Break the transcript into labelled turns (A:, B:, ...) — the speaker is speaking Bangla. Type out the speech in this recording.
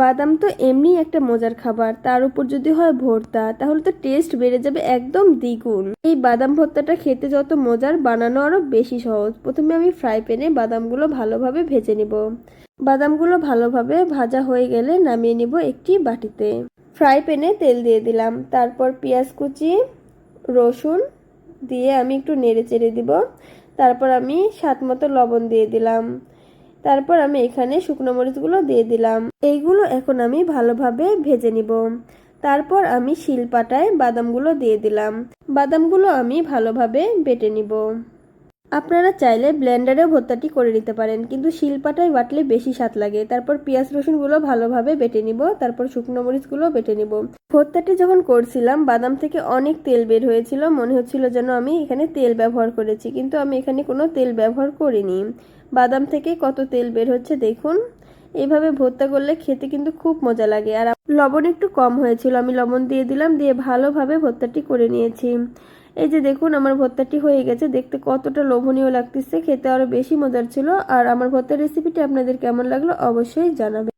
A: বাদাম তো এমনি একটা মজার খাবার। তার উপর যদি হয় ভর্তা, তাহলে তো টেস্ট বেড়ে যাবে একদম দ্বিগুণ। এই বাদাম ভর্তাটা খেতে যত মজার, বানানো আরও বেশি সহজ। প্রথমে আমি ফ্রাই প্যানে বাদামগুলো ভালোভাবে ভেজে নিব। বাদামগুলো ভালোভাবে ভাজা হয়ে গেলে নামিয়ে নিব একটি বাটিতে। ফ্রাই প্যানে তেল দিয়ে দিলাম। তারপর পেঁয়াজ কুচি, রসুন দিয়ে আমি একটু নেড়ে চেড়ে দিব। তারপর আমি স্বাদ মতো লবণ দিয়ে দিলাম। তারপর আমি এখানে শুকনো মরিচগুলো দিয়ে দিলাম। এইগুলো এখন আমি ভালোভাবে ভেজে নিব। তারপর আমি শিলপাটায় বাদামগুলো দিয়ে দিলাম। বাদামগুলো আমি ভালোভাবে বেটে নিব। আপনারা চাইলে ব্লেন্ডারেও ভর্তাটি করে নিতে পারেন, কিন্তু শিলপাটায় বাটলে বেশি স্বাদ লাগে। তারপর পেঁয়াজ রসুনগুলো ভালোভাবে বেটে নিব, তারপর শুকনো মরিচগুলো বেটে নিব। ভর্তাটি যখন করছিলাম, বাদাম থেকে অনেক তেল বের হয়েছিল, মনে হচ্ছিল যেন আমি এখানে তেল ব্যবহার করেছি, কিন্তু আমি এখানে কোনো তেল ব্যবহার করিনি। বাদাম থেকে কত তেল বের হচ্ছে দেখুন। এইভাবে ভর্তা করলে খেতে কিন্তু খুব মজা লাগে। আর লবণ একটু কম হয়েছিল, আমি লবণ দিয়ে দিলাম, দিয়ে ভালোভাবে ভর্তাটি করে নিয়েছি। এই যে দেখুন, আমার ভর্তাটি হয়ে গেছে। দেখতে কতটা লোভনীয় লাগতেছে, খেতে আরও বেশি মজার ছিল। আর আমার ভর্তার রেসিপিটি আপনাদের কেমন লাগল অবশ্যই জানাবেন।